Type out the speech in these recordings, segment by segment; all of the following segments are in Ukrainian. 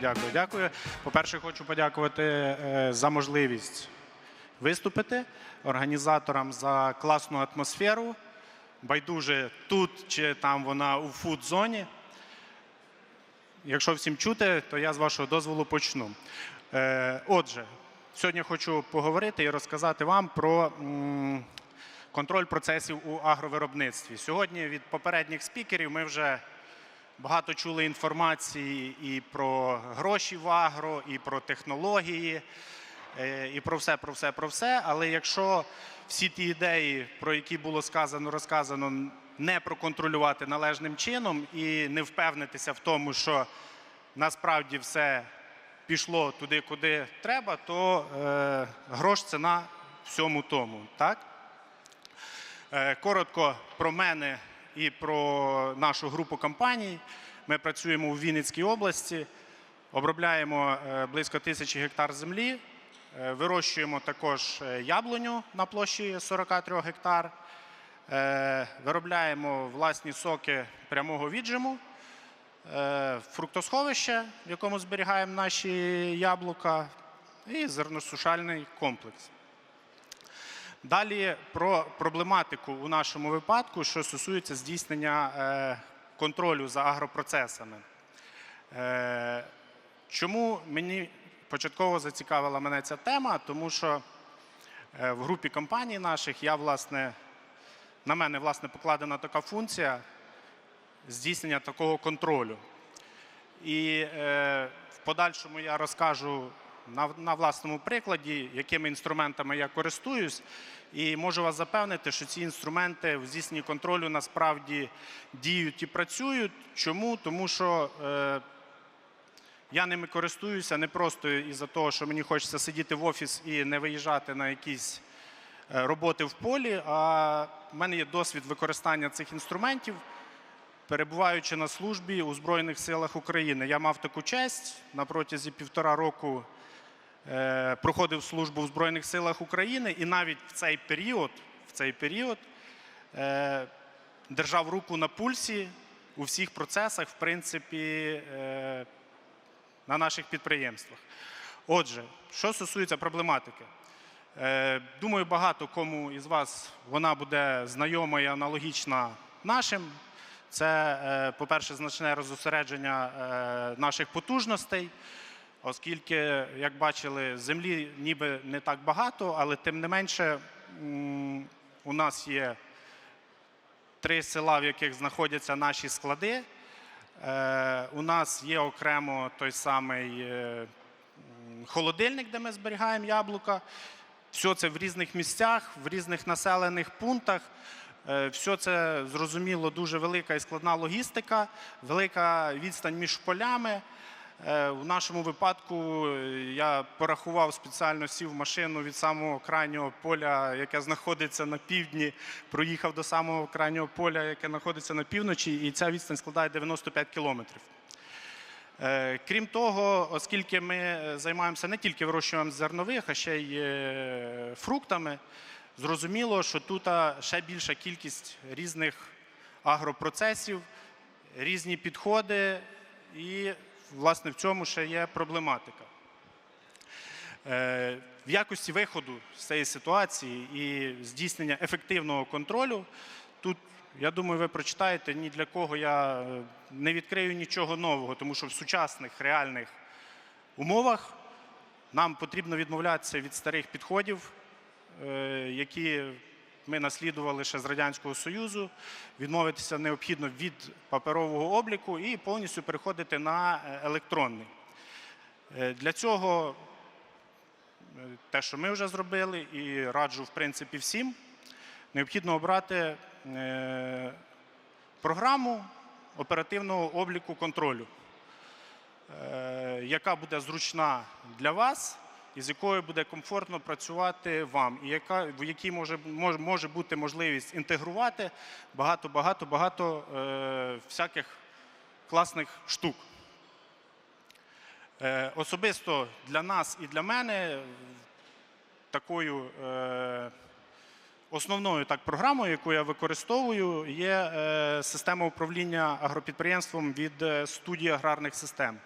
Дякую, дякую, дякую. По-перше, хочу подякувати е, за можливість виступити організаторам за класну атмосферу. Байдуже тут чи там вона у фуд-зоні. Якщо всім чути, то я з вашого дозволу почну. Е, Отже, сьогодні хочу поговорити і розказати вам про контроль процесів у агровиробництві. Сьогодні від попередніх спікерів ми вже багато чули інформації і про гроші в агро, і про технології, е, і про все, про все, про все. Але якщо всі ті ідеї, про які було сказано, розказано, не проконтролювати належним чином і не впевнитися в тому, що насправді все пішло туди, куди треба, то е, грош ціна всьому тому. Так? Е, Коротко про мене і про нашу групу компаній. Ми працюємо у Вінницькій області, обробляємо е, близько тисячі гектар землі, е, вирощуємо також е, яблуню на площі 43 гектар, виробляємо власні соки прямого віджиму, фруктосховище, в якому зберігаємо наші яблука, і зерносушальний комплекс. Далі про проблематику у нашому випадку, що стосується здійснення е, контролю за агропроцесами. Е, Чому мені початково зацікавила мене ця тема? Тому що е, в групі компаній наших я, власне, на мене власне покладена така функція здійснення такого контролю. І в подальшому я розкажу на, на власному прикладі, якими інструментами я користуюсь, і можу вас запевнити, що ці інструменти в здійсненні контролю насправді діють і працюють. Чому? Тому що е, я ними користуюся не просто із-за того, що мені хочеться сидіти в офіс і не виїжджати на якісь е, роботи в полі, а в мене є досвід використання цих інструментів перебуваючи на службі у Збройних силах України. Я мав таку честь на протязі півтора року проходив службу в Збройних силах України, і навіть в цей період, в цей період е, держав руку на пульсі у всіх процесах, в принципі, е, на наших підприємствах. Отже, що стосується проблематики. Е, Думаю, багато кому із вас вона буде знайома і аналогічна нашим. Це, е, по-перше, значне розосередження е, наших потужностей, оскільки, як бачили, землі ніби не так багато, але тим не менше у нас є три села, в яких знаходяться наші склади. Е, У нас є окремо той самий е, холодильник, де ми зберігаємо яблука. Все це в різних місцях, в різних населених пунктах. Е, Все це зрозуміло дуже велика і складна логістика, велика відстань між полями. Е, В нашому випадку е, я порахував спеціально сів машину від самого крайнього поля, яке знаходиться на півдні, проїхав до самого крайнього поля, яке знаходиться на півночі, і ця відстань складає 95 кілометрів. Е, Крім того, оскільки ми займаємося не тільки вирощуванням зернових, а ще й фруктами, зрозуміло, що тут ще більша кількість різних агропроцесів, різні підходи, і, власне, в цьому ще є проблематика. Е, В якості виходу з цієї ситуації і здійснення ефективного контролю, тут, я думаю, ви прочитаєте, ні для кого я е, не відкрию нічого нового, тому що в сучасних реальних умовах нам потрібно відмовлятися від старих підходів, е, які ми наслідували ще з Радянського Союзу, відмовитися необхідно від паперового обліку і повністю переходити на е, електронний. Е, Для цього е, те, що ми вже зробили, і раджу, в принципі, всім, необхідно обрати програму оперативного обліку контролю, яка буде зручна для вас і з якою буде комфортно працювати вам, і яка, в якій може, може, бути можливість інтегрувати багато-багато багато е, всяких класних штук. Е, Особисто для нас і для мене такою е, основною так програмою, яку я використовую, є е, система управління агропідприємством від е, студії аграрних систем.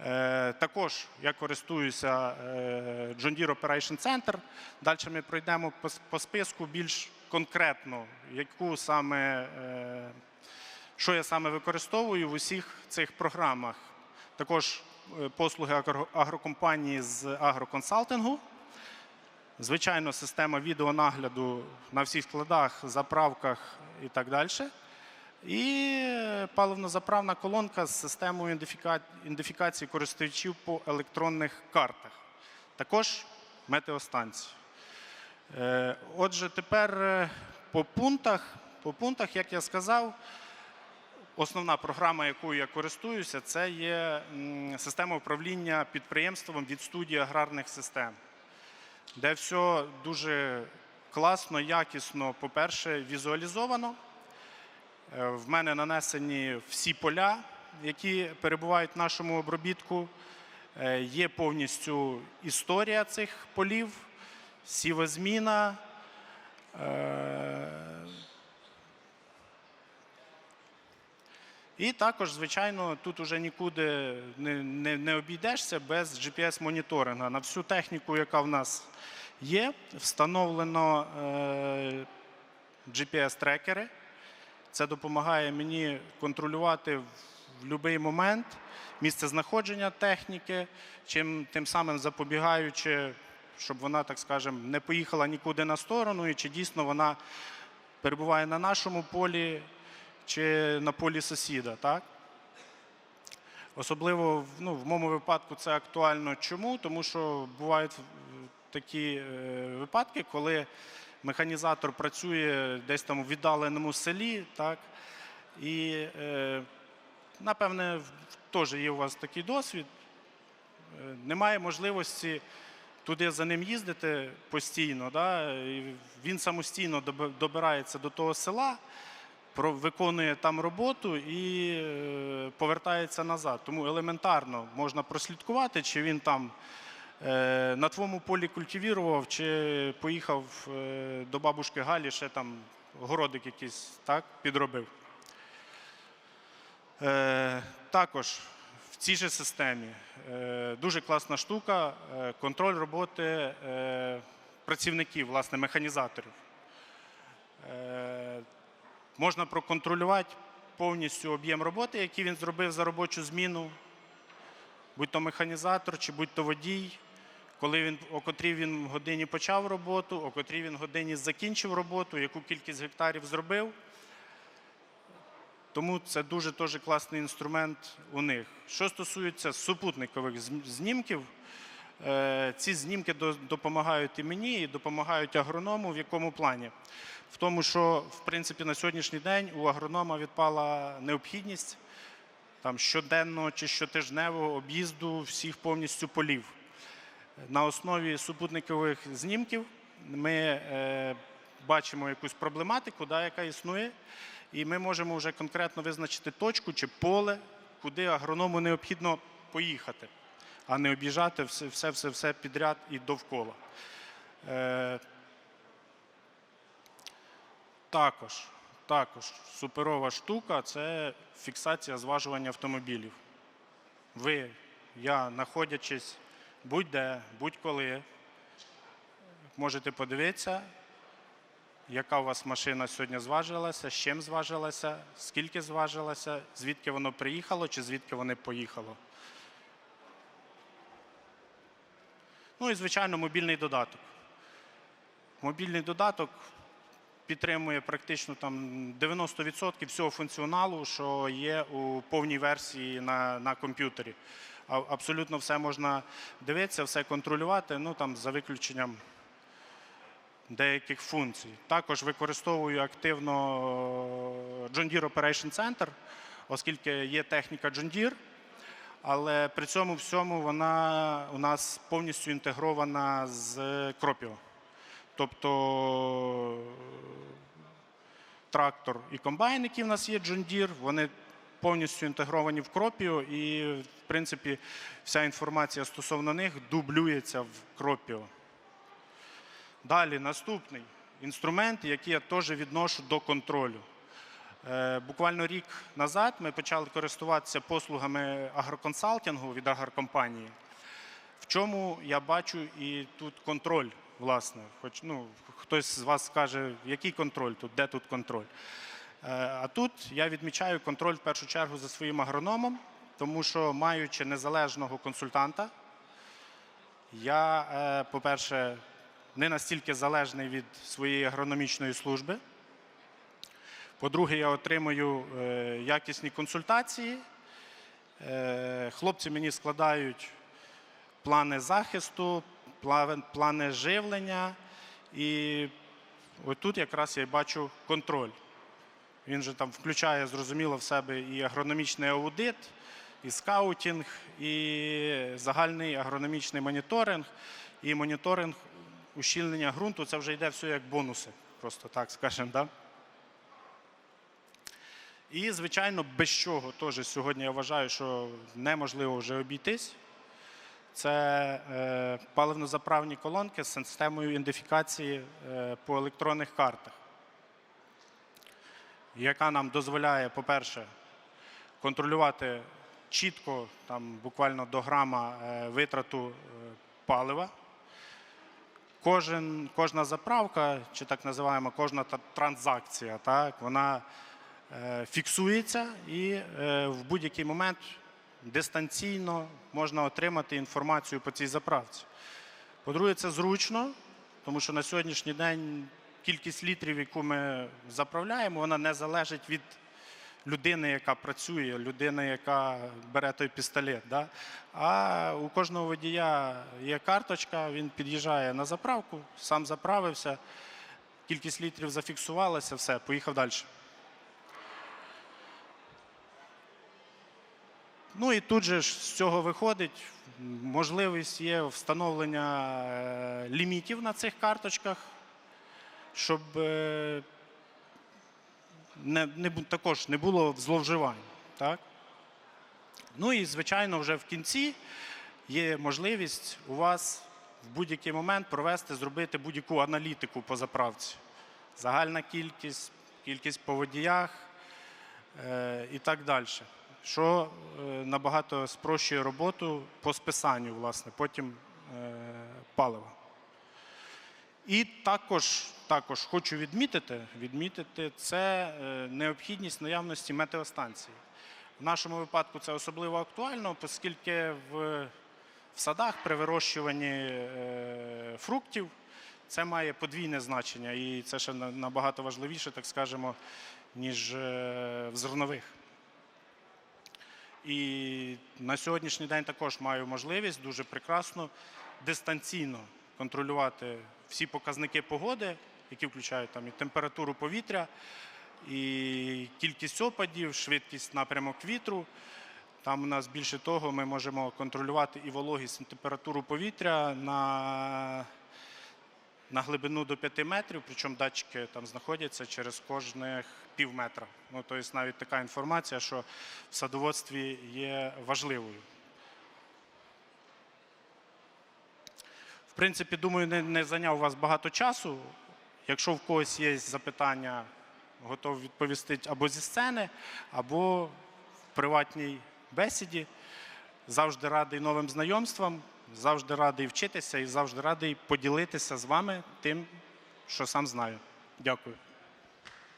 Е, Також я користуюся е, John Deere Operation Center. Далі ми пройдемо по списку більш конкретно, яку саме, е, що я саме використовую в усіх цих програмах. Також послуги агро- агрокомпанії з агроконсалтингу. Звичайно, система відеонагляду на всіх складах, заправках і так далі. І паливно-заправна колонка з системою ідентифікації користувачів по електронних картах. Також метеостанції. Е, Отже, тепер е, по пунктах, по пунктах, як я сказав, основна програма, якою я користуюся, це є система управління підприємством від студії аграрних систем, де все дуже класно, якісно, по-перше, візуалізовано. Е, В мене нанесені всі поля, які перебувають в нашому обробітку. Е, Є повністю історія цих полів, сівозміна. е, І також, звичайно, тут уже нікуди не, не, не обійдешся без GPS-моніторингу. На всю техніку, яка в нас є, встановлено е, GPS-трекери. Це допомагає мені контролювати в будь-який момент місце знаходження техніки, чим тим самим запобігаючи, щоб вона, так скажемо, не поїхала нікуди на сторону, і чи дійсно вона перебуває на нашому полі чи на полі сусіда. Так? Особливо ну, в моєму випадку це актуально. Чому? Тому що бувають е, такі е, випадки, коли механізатор працює десь там у віддаленому селі, так? і е, напевне теж є у вас такий досвід. Е, Немає можливості туди за ним їздити постійно. Да? і Він самостійно добирається до того села, виконує там роботу і е, повертається назад. Тому елементарно можна прослідкувати, чи він там на твоєму полі культивірував, чи поїхав е, до бабушки Галі, ще там городик якийсь так, підробив. Е, також в цій же системі е, дуже класна штука е, контроль роботи е, працівників, власне, механізаторів. Е, можна проконтролювати повністю об'єм роботи, який він зробив за робочу зміну, будь то механізатор чи будь то водій, коли він, о котрій він годині почав роботу, о котрій він годині закінчив роботу, яку кількість гектарів зробив. Тому це дуже теж класний інструмент у них. Що стосується супутникових знімків, е, ці знімки допомагають і мені, і допомагають агроному. В якому плані? В тому, що в принципі на сьогоднішній день у агронома відпала необхідність там щоденного чи щотижневого об'їзду всіх повністю полів. На основі супутникових знімків ми е, бачимо якусь проблематику, да, яка існує, і ми можемо вже конкретно визначити точку чи поле, куди агроному необхідно поїхати, а не об'їжджати все, все, все, все підряд і довкола. Е, також, також суперова штука це фіксація зважування автомобілів. Ви, я, знаходячись будь-де, будь-коли, можете подивитися, яка у вас машина сьогодні зважилася, з чим зважилася, скільки зважилася, звідки воно приїхало чи звідки воно поїхало. Ну і, звичайно, мобільний додаток. Мобільний додаток підтримує практично там 90% всього функціоналу, що є у повній версії на, на комп'ютері. Абсолютно все можна дивитися, все контролювати, ну там за виключенням деяких функцій. Також використовую активно John Deere Operation Center, оскільки є техніка John Deere, але при цьому всьому вона у нас повністю інтегрована з Cropio. Тобто трактор і комбайн, які в нас є John Deere, вони повністю інтегровані в Cropio і, принципі, вся інформація стосовно них дублюється в Cropio. Далі наступний інструмент, який я теж відношу до контролю. Е, Буквально рік назад ми почали користуватися послугами агроконсалтингу від агрокомпанії. В чому я бачу і тут контроль, власне. Хоч ну, хтось з вас скаже, який контроль тут, де тут контроль. Е, А тут я відмічаю контроль в першу чергу за своїм агрономом, тому що маючи незалежного консультанта, я, е, по-перше, не настільки залежний від своєї агрономічної служби. По-друге, я отримую е, якісні консультації. Е, Хлопці мені складають плани захисту, плани живлення. І отут якраз я бачу контроль. Він же там включає, зрозуміло, в себе і агрономічний аудит, і скаутінг, і загальний агрономічний моніторинг, і моніторинг ущільнення ґрунту. Це вже йде все як бонуси, просто так скажемо. Да? І, звичайно, без чого теж сьогодні я вважаю, що неможливо вже обійтись. Це е, паливно-заправні колонки з системою ідентифікації е, по електронних картах, яка нам дозволяє, по-перше, контролювати чітко, там, буквально до грама е, витрату е, палива. Кожен, кожна заправка, чи так називаємо кожна транзакція, так, вона е, фіксується і в будь-який момент дистанційно можна отримати інформацію по цій заправці. По-друге, це зручно, тому що на сьогоднішній день кількість літрів, яку ми заправляємо, вона не залежить від людини, яка працює, людини, яка бере той пістолет. Да? А у кожного водія є карточка, він під'їжджає на заправку, сам заправився, кількість літрів зафіксувалася, все, поїхав далі. Ну і тут же ж з цього виходить можливість є встановлення е, лімітів на цих карточках, щоб е, не, не, також не було зловживань. Так? Ну і, звичайно, вже в кінці є можливість у вас в будь-який момент провести, зробити будь-яку аналітику по заправці. Загальна кількість, кількість по водіях е, і так далі. Що е, набагато спрощує роботу по списанню, власне, потім е, палива. І також, також хочу відмітити, відмітити це е, необхідність наявності метеостанції. В нашому випадку це особливо актуально, оскільки в, в садах при вирощуванні е, фруктів це має подвійне значення, і це ще набагато важливіше, так скажемо, ніж е, в зернових. І на сьогоднішній день також маю можливість дуже прекрасно дистанційно контролювати всі показники погоди, які включають там і температуру повітря, і кількість опадів, швидкість напрямок вітру. Там у нас більше того, ми можемо контролювати і вологість, і температуру повітря на, на глибину до 5 метрів, причому датчики там знаходяться через кожних пів метра. Ну, тобто навіть така інформація, що в садоводстві є важливою. В принципі, думаю, не, не зайняв у вас багато часу. Якщо в когось є запитання, готов відповісти або зі сцени, або в приватній бесіді. Завжди радий новим знайомствам, завжди радий вчитися і завжди радий поділитися з вами тим, що сам знаю. Дякую.